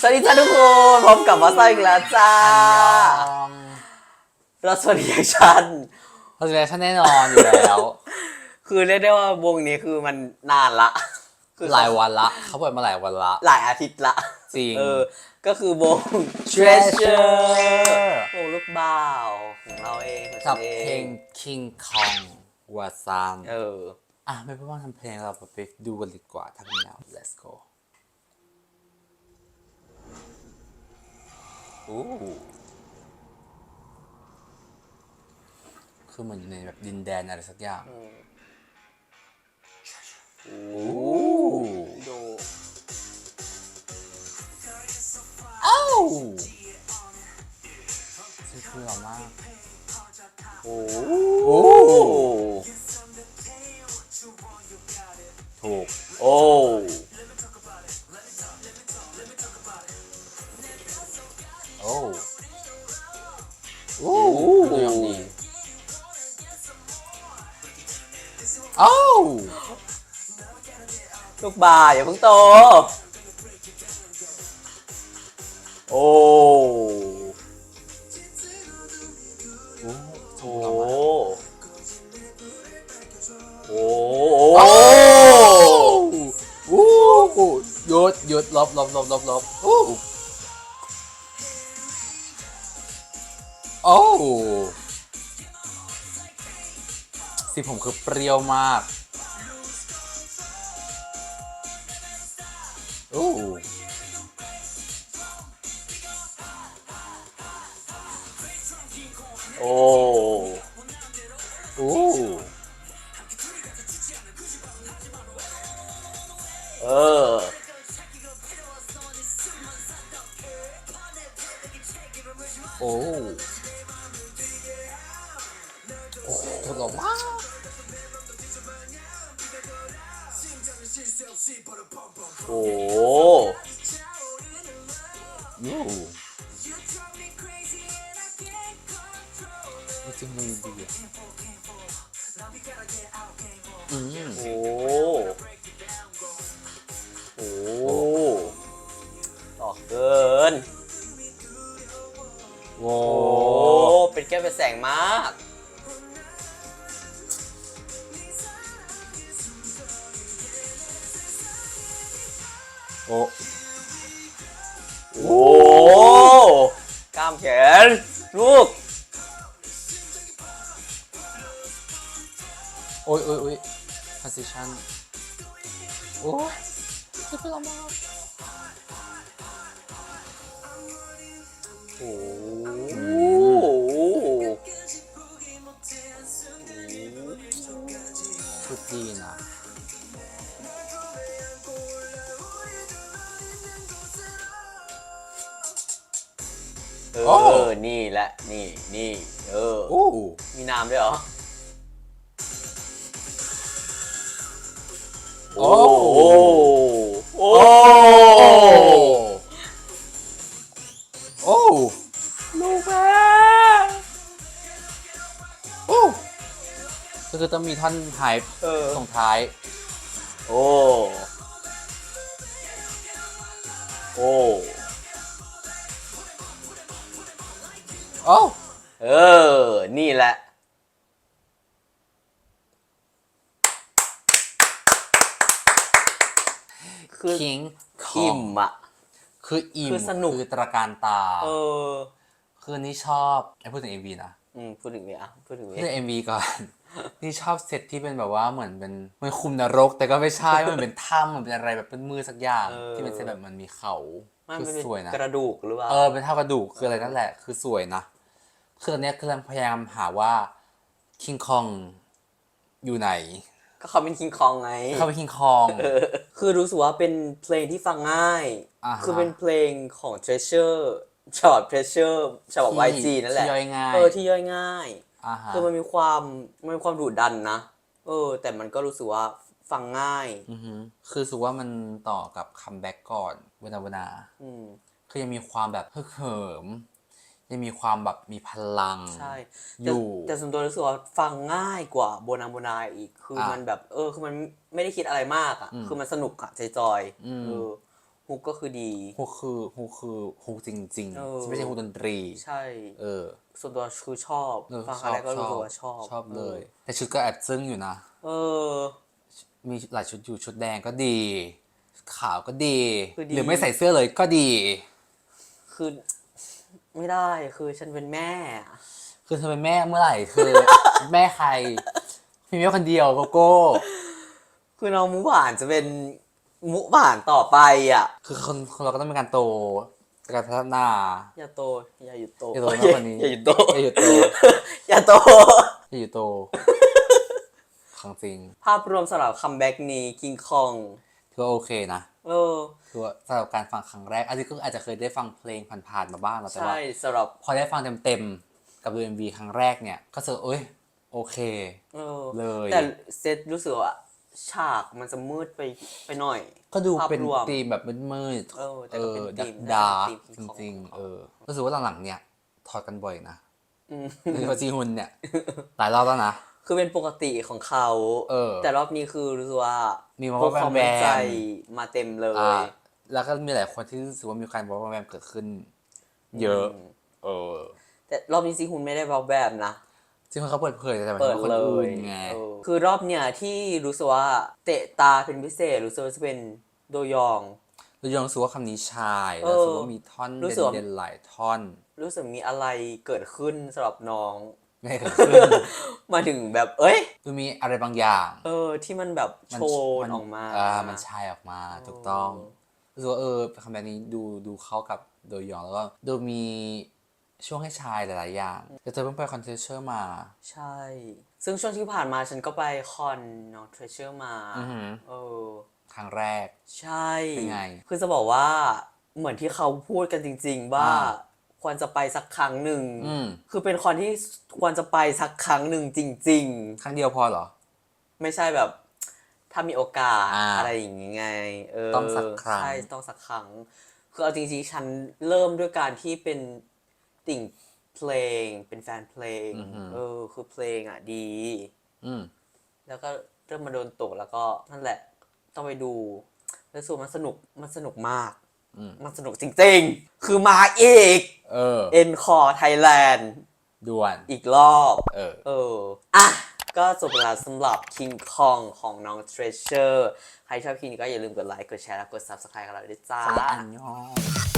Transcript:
สวัสดีจ้าทุกคนพบกับมาซ่าอีกแล้วจ้าเราสวัสดีชันเพราะฉะนั้นฉันแน่นอนอยู่แล้ว คือเรียกได้ว่าวงนี้คือมันนานละคือหลายวันละ เขาเปิดมาหลายวันละ หลายอาทิตย์ละจริงเออก็คือวง Treasure วงลูกบ่าวของเราเองของฉักับนเอเพลง King Kong วาซานเอออะไม่พูดว่าทำเพลงเราไปดูกันดีกว่าทำแล้ว let's go อู้คือเหมือนอยู่ในแบบดินแดนอะไรสักอย่างโอ้โอ้ดูอ้าวชื่อเพราะมากโอ้ โอ้ลูกบ่าวอย่าเพิ่งโต โอ้โอ้โอ้โอ้โอ้โอ้โอ้หยุดหยุดลบลบลบลบลบโอ้ สีผมคือเปรี้ยวมากโอ้โอ้โอ้เออ โอ้โอ้จริงมันดีอะอืมโอ้โอ้ต่อเกินโว้โอ้ เป็นแก้วเป็นแสงมาก โอ้โอ้กล้ามแขนลูกโอ้ยโอ้ยโอ้ย position โอ้ยจะเป็นอะไรมากโอ้ชุดดีนะ เอโอ้อนี่แหละ นี่ นี่ เออ โอ้มีน้ำด้วยเหรอโอ้โอ้ โอ้ โอ้ ลูกแม่โอ้ก็คือต้องมีท่อนท้ายเออส่งท้าย โอ้ โอ้ โอ้เออ นี่แหละ คือคิงอิ่มอะคืออิ่มคือสนุก คือตระการตา เออ คือนี่ชอบไอ้พูดถึง MV นะอืม พูดถึงนี้อะพูดถึงพูดนี้ถึง MV ก่อน นี่ชอบเซตที่เป็นแบบว่าเหมือนเป็นเหมันคุมนรก แต่ก็ไม่ใช่ มันเป็นถ้ำมันเป็นอะไรแบบเป็นมือสักอย่าง เออ ที่เป็นเซตแบบมันมีเขามันคือเป็นสวยนะ กระดูกหรือเปล่า เออเป็นเท่ากระดูกคืออะไรนั่นแหละ คือสวยนะ คือตอนเนี้ยกำลังพยายามหาว่าคิงคองอยู่ไหน ก็เขาเป็นคิงคองไง เขาเป็นคิงคองเออคือรู้สึกว่าเป็นเพลงที่ฟังง่าย อ่าฮะ คือเป็นเพลงของ Treasure ฉบับ Treasure ฉบับ YG นั่นแหละ ที่ย่อยง่ายเออที่ย่อยง่าย อ่าฮะคือมันมีความมันมีความดุดันนะ เออ แต่มันก็รู้สึกว่าฟังง่าย อือฮึคือรู้สึกว่ามันต่อกับคัมแบ็กก่อนเวนาเวนา อืม คือยังมีความแบบฮึกเหิม ยังมีความแบบมีพลังใช่อแต่ยู่ แต่ส่วนตัวรู้สึกว่าฟังง่ายกว่าโบนาโบนาอีกคืออะมันแบบ เออคือมันไม่ได้คิดอะไรมากอะอืมคือมันสนุกอะใจจอยๆอืมเออฮุกก็คือดีฮุกคือฮุกคือฮุกจริงเออๆไม่ใช่ฮุกดนตรี ใช่ เออ ส่วนตัวคือชอบเออฟังชอะอไรบก็ชรู้อสึกบว่าชอบชอบเลย แต่ชุดก็แอบซึ้งอยู่นะ เออ มีหลายชุดอยู่ชุดแดงก็ดี ขาวก็ดีคือดีหรือไม่ใส่เสื้อเลยก็ดี คือ ไม่ได้คือฉันเป็นแม่อะคือเธอเป็นแม่เมื่อไหร่คือ แม่ใครมีแม่คนเดียวโกโก้ คือน้องมุหวานจะเป็นมุหวานต่อไปอะ คือคนคนเราก็ต้องมีการโตการพัฒนา อย่าโต อย่าหยุดโตอย่าโตมากกว่านี้ อย่าหยุดโต อย่าหยุดโตอย่าโต อย่าอยู่โตของจริง ภาพรวมสำหรับคัมแบ็กนี้คิงคอง ถือว่าโอเคนะเออคือว่าสำหรับการฟังครั้งแรกอันนี้ก็อาจจะเคยได้ฟังเพลงผ่านๆมาบ้างแล้วแต่ว่าใช่สำหรับพอได้ฟังเต็มๆกับดู MV ครั้งแรกเนี่ย ก็รู้สึกเอ้ยโอเค เออเลยแต่เซตรู้สึกว่าฉากมันจะมืดไปไปหน่อย ก็ดูภาพเป็นรวม ธีมแบบมืดๆเออแต่ก็เป็นธีมดาร์กน่าจะเป็นธีมจของริงของๆ เออรู้สึกว่าหลังๆเนี่ยถอดกันบ่อยนะอืมโดยเฉพาะจีฮุนเนี่ย หลายรอบแล้วนะ คือเป็นปกติของเขา เออ แต่รอบนี้คือรู้สึกว่ามีมาพวกว่าความแบมั่นมใจแบมมาเต็มเลยอ่าแล้วก็มีหลายคนที่รู้สึกว่ามีการบอกว่าแบมเกิดขึ้น เยอะ มเออแต่รอบนี้ซีฮุนไม่ได้บอกแบบนะจริงๆเขาเปิดเผยแต่หมายเปิถึดงว่าคนเลอื่ยนไง เออคือรอบเนี้ยที่รู้สึกว่าเตะตาเป็นพิเศษ รู้สึกว่าจะเป็นโดยอง เรายังรู้สึกว่าคำนี้ชายเอแล้วอรู้สึกว่ามีท่อนรู้สึกว่า เด่นๆหลายท่อน รู้สึกมีอะไรเกิดขึ้นสำหรับน้อง ไม่เกิดขึ้นมาถึงแบบเอ้ยคือมีอะไรบางอย่างเออ ที่มันแบบมัโชว์มันออกมาอ่ามันชายออกมาถูกต้องเออรู้สึกว่าเออคำแบบนี้ดูดูเข้ากับโดยยองแล้วก็ดูมีช่วงให้ชายหลาย ๆ อย่างแต่เธอเพิ่งไปคอนเทนเชอร์มา ใช่ ซึ่งช่วงที่ผ่านมาฉันก็ไปคอนน้องเทรเชอร์มาอือหือเออครั้งแรก ใช่เป็นไง คือจะบอกว่าเหมือนที่เขาพูดกันจริง ๆ ว่าอ่า ควรจะไปสักครั้งหนึ่ง อืม คือเป็นคอนที่ควรจะไปสักครั้งหนึ่งจริง ครั้งเดียวพอเหรอ ๆ ไม่ใช่แบบ ถ้ามีโอกาสอ่าอะไรอย่างงี้ไง เออต้องสักครั้ง ใช่ต้องสักครั้ง คือเอาจริงๆ ฉันเริ่มด้วยการที่เป็นติ่งเพลง เป็นแฟนเพลง เออ คือเพลงอะดี อืม แล้วก็เริ่มมาโดนตกแล้วก็นั่นแหละ ต้องไปดู แล้วสูมันสนุกมันสนุกมาก อืม มันสนุกจริงๆ คือมาอีก เออ เอ็นคอไทยแลนด์ด่วน อีกรอบ เออ เออ อะ ก็จบเวลาสำหรับ King Kong ของน้อง Treasure ใครชอบคลิปนี้ก็อย่าลืมกดไลค์ กดแชร์ และกด Subscribe กันเราด้วยจ้า อันยอง